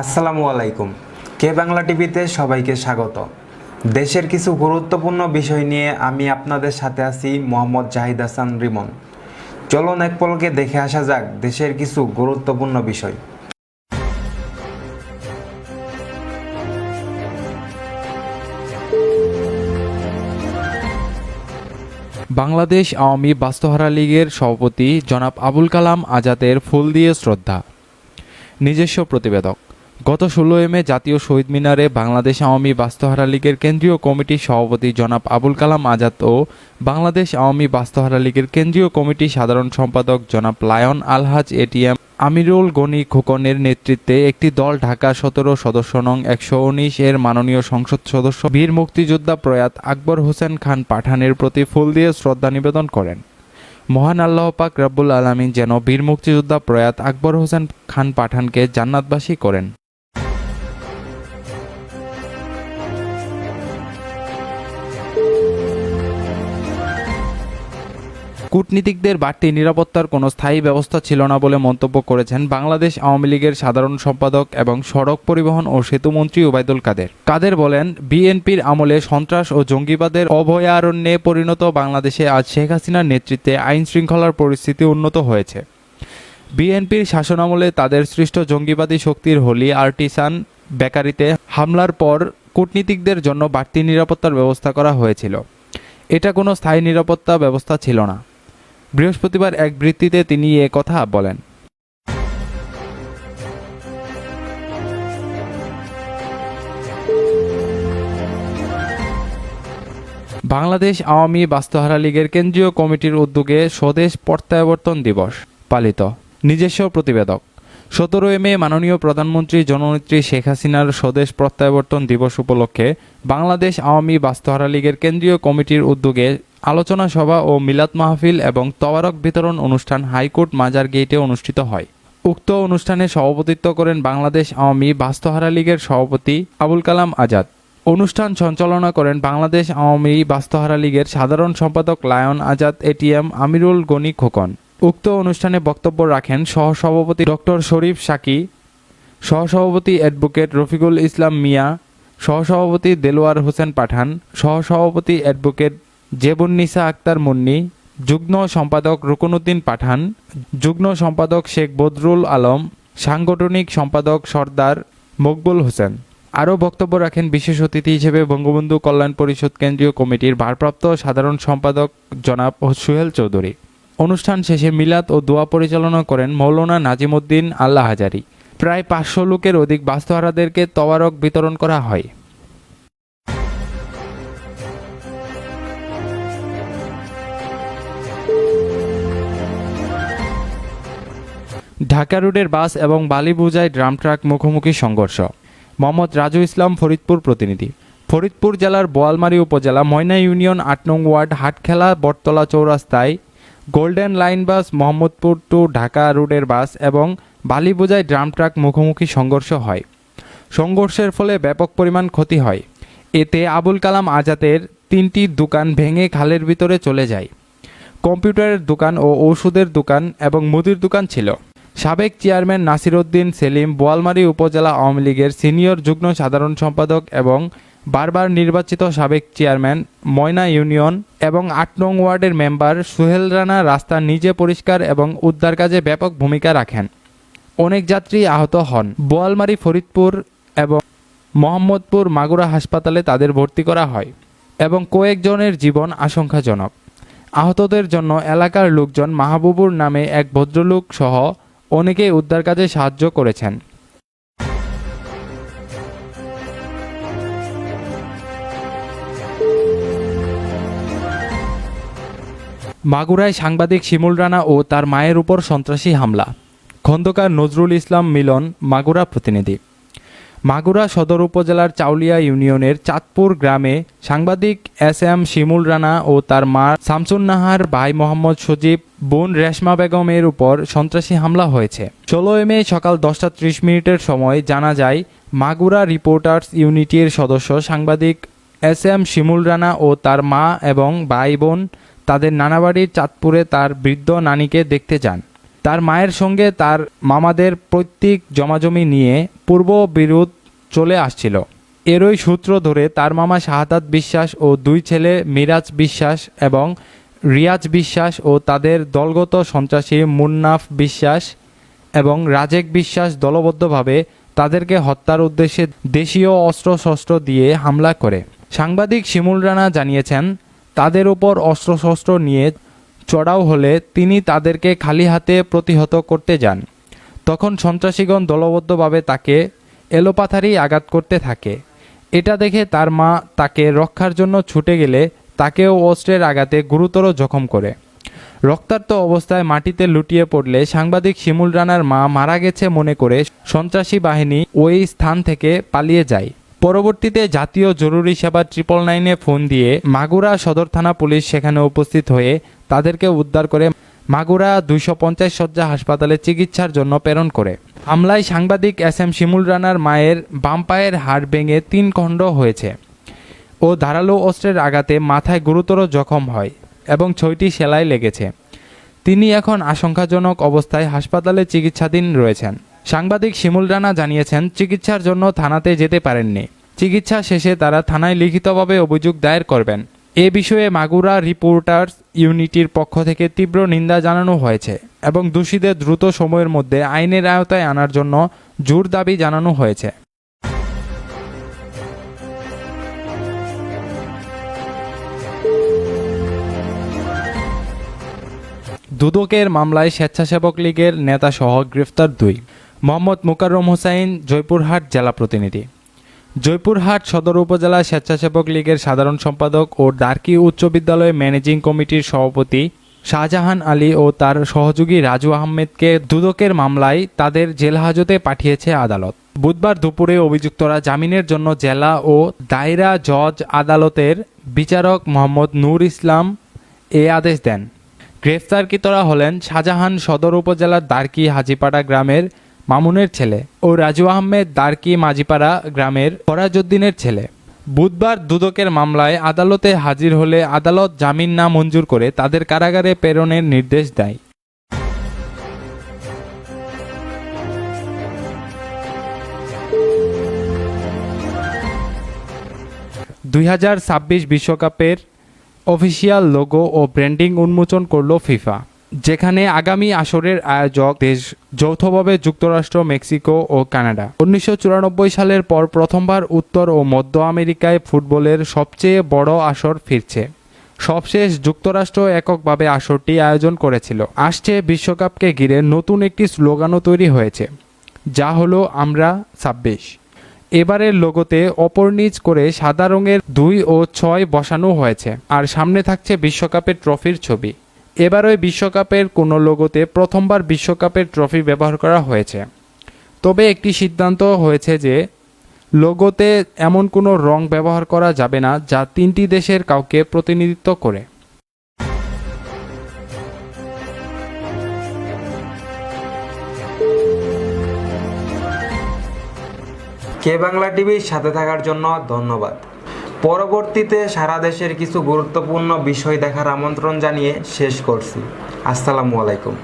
আসসালামু আলাইকুম। কে বাংলা টিভিতে সবাইকে স্বাগত। দেশের কিছু গুরুত্বপূর্ণ বিষয় নিয়ে আমি আপনাদের সাথে আছি মোহাম্মদ জাহিদ হাসান রিমন। চলুন এক পলকে দেখে আসা যাক দেশের কিছু গুরুত্বপূর্ণ বিষয়। বাংলাদেশ আওয়ামী বাস্তুহারা লীগের সভাপতি জনাব আবুল কালাম আজাদের ফুল দিয়ে শ্রদ্ধা। নিজস্ব প্রতিবেদক। গত ষোলোই মে জাতীয় শহীদ মিনারে বাংলাদেশ আওয়ামী বাস্তুহারা লীগের কেন্দ্রীয় কমিটির সভাপতি জনাব আবুল কালাম আজাদ ও বাংলাদেশ আওয়ামী বাস্তুহারা লীগের কেন্দ্রীয় কমিটির সাধারণ সম্পাদক জনাব লায়ন আলহাজ এটিএম আমিরুল গনি খোকনের নেতৃত্বে একটি দল ঢাকা সতেরো সদস্য নং একশো উনিশ এর মাননীয় সংসদ সদস্য বীর মুক্তিযোদ্ধা প্রয়াত আকবর হোসেন খান পাঠানের প্রতি ফুল দিয়ে শ্রদ্ধা নিবেদন করেন। মহান আল্লাহ পাক রব্বুল আলমিন যেন বীর মুক্তিযোদ্ধা প্রয়াত আকবর হোসেন খান পাঠানকে জান্নাতবাসী করেন। কূটনীতিকদের বাড়তি নিরাপত্তার কোনো স্থায়ী ব্যবস্থা ছিল না বলে মন্তব্য করেছেন বাংলাদেশ আওয়ামী লীগের সাধারণ সম্পাদক এবং সড়ক পরিবহন ও সেতুমন্ত্রী ওবায়দুল কাদের। কাদের বলেন, বিএনপির আমলে সন্ত্রাস ও জঙ্গিবাদের অভয়ারণ্যে পরিণত বাংলাদেশে আজ শেখ হাসিনার নেতৃত্বে আইন শৃঙ্খলার পরিস্থিতি উন্নত হয়েছে। বিএনপির শাসনামলে তাদের সৃষ্ট জঙ্গিবাদী শক্তির হোলি আর্টিসান বেকারিতে হামলার পর কূটনীতিকদের জন্য বাড়তি নিরাপত্তার ব্যবস্থা করা হয়েছিল। এটা কোনো স্থায়ী নিরাপত্তা ব্যবস্থা ছিল না। বৃহস্পতিবার এক বৃত্তিতে তিনি এ কথা বলেন। বাংলাদেশ আওয়ামী বাস্তুহারা লীগের কেন্দ্রীয় কমিটির উদ্যোগে স্বদেশ প্রত্যাবর্তন দিবস পালিত। নিজস্ব প্রতিবেদক। সতেরোই মে মাননীয় প্রধানমন্ত্রী জননেত্রী শেখ হাসিনার স্বদেশ প্রত্যাবর্তন দিবস উপলক্ষে বাংলাদেশ আওয়ামী বাস্তুহারা লীগের কেন্দ্রীয় কমিটির উদ্যোগে আলোচনা সভা ও মিলাদ মাহফিল এবং তবারক বিতরণ অনুষ্ঠান হাইকোর্ট মাজার গেটে অনুষ্ঠিত হয়। উক্ত অনুষ্ঠানে সভাপতিত্ব করেন বাংলাদেশ আওয়ামী বাস্তুহারা লীগের সভাপতি আবুল কালাম আজাদ। অনুষ্ঠান সঞ্চালনা করেন বাংলাদেশ আওয়ামী বাস্তহারা লীগের সাধারণ সম্পাদক লায়ন আজাদ এটিএম আমিরুল গনি খোকন। উক্ত অনুষ্ঠানে বক্তব্য রাখেন সহসভাপতি ডক্টর শরীফ সাকি, সহসভাপতি অ্যাডভোকেট রফিকুল ইসলাম মিয়া, সহসভাপতি দেলোয়ার হোসেন পাঠান, সহসভাপতি অ্যাডভোকেট জেবুন্নিসা আক্তার মুন্নি, যুগ্ম সম্পাদক রুকনুদ্দিন পাঠান, যুগ্ম সম্পাদক শেখ বদরুল আলম, সাংগঠনিক সম্পাদক সর্দার মকবুল হোসেন। আরও বক্তব্য রাখেন বিশেষ অতিথি হিসেবে বঙ্গবন্ধু কল্যাণ পরিষদ কেন্দ্রীয় কমিটির ভারপ্রাপ্ত সাধারণ সম্পাদক জনাব সুহেল চৌধুরী। অনুষ্ঠান শেষে মিলাদ ও দোয়া পরিচালনা করেন মৌলানা নাজিমুদ্দিন আল্লাহ হাজারি প্রায় পাঁচশো লোকের অধিক বাস্তুহারাদেরকে তবারক বিতরণ করা হয়। ঢাকা রোডের বাস এবং বালিবুজায় ড্রাম ট্রাক মুখোমুখি সংঘর্ষ। মোহাম্মদ রাজু ইসলাম ফরিদপুর প্রতিনিধি। ফরিদপুর জেলার বোয়ালমারী উপজেলা ময়না ইউনিয়ন আট নং ward হাটখেলা Battala চৌরাস্তায় golden line bus Mohammadpur to Dhaka রোডের বাস এবং বালিবুজায় ড্রাম ট্রাক মুখোমুখি সংঘর্ষ হয়। সংঘর্ষের ফলে ব্যাপক পরিমাণ ক্ষতি হয়। এতে আবুল কালাম আজাদের তিনটি দোকান ভেঙে খালের ভিতরে চলে যায়। কম্পিউটারের দোকান ও ওষুধের দোকান এবং মুদির দোকান ছিল। সাবেক চেয়ারম্যান নাসিরউদ্দিন সেলিম বোয়ালমারী উপজেলা আওয়ামী লীগের সিনিয়র যুগ্ম সাধারণ সম্পাদক এবং বারবার নির্বাচিত সাবেক চেয়ারম্যান ময়না ইউনিয়ন এবং আট নং ওয়ার্ডের মেম্বার সুহেল রানা রাস্তা নিজে পরিষ্কার এবং উদ্ধার কাজে ব্যাপক ভূমিকা রাখেন। অনেক যাত্রী আহত হন। বোয়ালমারী, ফরিদপুর এবং মোহাম্মদপুর মাগুরা হাসপাতালে তাদের ভর্তি করা হয় এবং কয়েকজনের জীবন আশঙ্কাজনক। আহতদের জন্য এলাকার লোকজন মাহবুবুর নামে এক ভদ্রলোক সহ অনেকেই উদ্ধার কাজে সাহায্য করেছেন। মাগুরায় সাংবাদিক শিমুল রানা ও তার মায়ের উপর সন্ত্রাসী হামলা। খন্দকার নজরুল ইসলাম মিলন, মাগুরা প্রতিনিধি। মাগুরা সদর উপজেলার চাউলিয়া ইউনিয়নের চাঁদপুর গ্রামে সাংবাদিক এস এম শিমুল রানা ও তার মা শামসুন্নাহার ভাই মোহাম্মদ সজীব বোন রেশমা বেগমের উপর সন্ত্রাসী হামলা হয়েছে। ষোলোই মে সকাল দশটা ত্রিশ মিনিটের সময় জানা যায়, মাগুরা রিপোর্টার্স ইউনিটির সদস্য সাংবাদিক এস এম শিমুল রানা ও তার মা এবং ভাই বোন তাদের নানাবাড়ির চাঁদপুরে তার বৃদ্ধ নানিকে দেখতে যান। তার মায়ের সঙ্গে তার মামাদের প্রত্যেক জমাজমি নিয়ে পূর্ব বিরোধ চলে আসছিল। এরই সূত্র ধরে তার মামা শাহাদাত বিশ্বাস ও দুই ছেলে মিরাজ বিশ্বাস এবং রিয়াজ বিশ্বাস ও তাদের দলগত সন্ত্রাসী মুন্নাফ বিশ্বাস এবং রাজেক বিশ্বাস দলবদ্ধভাবে তাদেরকে হত্যার উদ্দেশ্যে দেশীয় অস্ত্রশস্ত্র দিয়ে হামলা করে। সাংবাদিক শিমুল রানা জানিয়েছেন, তাদের উপর অস্ত্রশস্ত্র নিয়ে চড়াও হলে তিনি তাদেরকে খালি হাতে প্রতিহত করতে যান। তখন সন্ত্রাসীগণ দলবদ্ধভাবে তাকে এলোপাথারি আঘাত করতে থাকে। এটা দেখে তার মা তাকে রক্ষার জন্য ছুটে গেলে তাকেও অস্ত্রের আঘাতে গুরুতর জখম করে। রক্তাক্ত অবস্থায় মাটিতে লুটিয়ে পড়লে সাংবাদিক শিমুল রানার মা মারা গেছে মনে করে সন্ত্রাসী বাহিনী ওই স্থান থেকে পালিয়ে যায়। পরবর্তীতে জাতীয় জরুরি সেবা ট্রিপল নাইনে ফোন দিয়ে মাগুরা সদর থানা পুলিশ সেখানে উপস্থিত হয়ে তাদেরকে উদ্ধার করে মাগুরা দুইশো পঞ্চাশ শয্যা হাসপাতালে চিকিৎসার জন্য প্রেরণ করে। হামলায় সাংবাদিক এস এম শিমুল রানার মায়ের বাম পায়ের হাড় ভেঙে তিন খণ্ড হয়েছে ও ধারালো অস্ত্রের আঘাতে মাথায় গুরুতর জখম হয় এবং ছয়টি সেলাই লেগেছে। তিনি এখন আশঙ্কাজনক অবস্থায় হাসপাতালে চিকিৎসাধীন রয়েছেন। সাংবাদিক শিমুল রানা জানিয়েছেন, চিকিৎসার জন্য থানাতে যেতে পারেননি। চিকিৎসা শেষে তারা থানায় লিখিতভাবে অভিযোগ দায়ের করবেন। এ বিষয়ে মাগুরা রিপোর্টার্স ইউনিটির পক্ষ থেকে তীব্র নিন্দা জানানো হয়েছে এবং দোষীদের দ্রুত সময়ের মধ্যে আইনের আওতায় আনার জন্য জোর দাবি জানানো হয়েছে। দুদকের মামলায় স্বেচ্ছাসেবক লীগের নেতাসহ গ্রেফতার দুই। মোহাম্মদ মুকাররম হোসাইন, জয়পুরহাট জেলা প্রতিনিধি। জয়পুরহাট সদর উপজেলা স্বেচ্ছাসেবক লীগের সাধারণ সম্পাদক ও ডার্কি উচ্চ বিদ্যালয় ম্যানেজিং কমিটির সভাপতি শাহজাহান আলী ও তার সহযোগী রাজু আহমেদকে দুদকের মামলায় তাদের জেল হাজতে পাঠিয়েছে আদালত। বুধবার দুপুরে অভিযুক্তরা জামিনের জন্য জেলা ও দায়রা জজ আদালতের বিচারক মোহাম্মদ নূর ইসলাম এ আদেশ দেন। গ্রেফতারকৃতরা হলেন শাহজাহান সদর উপজেলার দারকি হাজিপাড়া গ্রামের মামুনের ছেলে ও রাজু আহমেদ দারকি মাঝিপাড়া গ্রামের ফরাজউদ্দিনের ছেলে। বুধবার দুদকের মামলায় আদালতে হাজির হলে আদালত জামিন না মঞ্জুর করে তাদের কারাগারে প্রেরণের নির্দেশ দেয়। দুই বিশ্বকাপের অফিসিয়াল লোগো ও ব্র্যান্ডিং উন্মোচন করল ফিফা। যেখানে আগামী আসরের আয়োজক দেশ যৌথভাবে যুক্তরাষ্ট্র, মেক্সিকো ও কানাডা। উনিশশো চুরানব্বই সালের পর প্রথমবার উত্তর ও মধ্য আমেরিকায় ফুটবলের সবচেয়ে বড় আসর ফিরছে। সবশেষ যুক্তরাষ্ট্র এককভাবে আসরটি আয়োজন করেছিল। আসছে বিশ্বকাপকে ঘিরে নতুন একটি স্লোগানও তৈরি হয়েছে, যা হলো আমরা ছাব্বিশ। এবারের লোগোতে অপর নিচ করে সাদা রঙের দুই ও ছয় বসানো হয়েছে, আর সামনে থাকছে বিশ্বকাপের ট্রফির ছবি। এবার ওই বিশ্বকাপের কোনো লোগোতে প্রথমবার বিশ্বকাপের ট্রফি ব্যবহার করা হয়েছে। তবে একটি সিদ্ধান্ত হয়েছে যে লোগোতে এমন কোনো রং ব্যবহার করা যাবে না যা তিনটি দেশের কাউকে প্রতিনিধিত্ব করে। কে বাংলা টিভির সাথে থাকার জন্য ধন্যবাদ। পরবর্তীতে সারা দেশের কিছু গুরুত্বপূর্ণ বিষয় দেখার আমন্ত্রণ জানিয়ে শেষ করছি। আসসালামু আলাইকুম।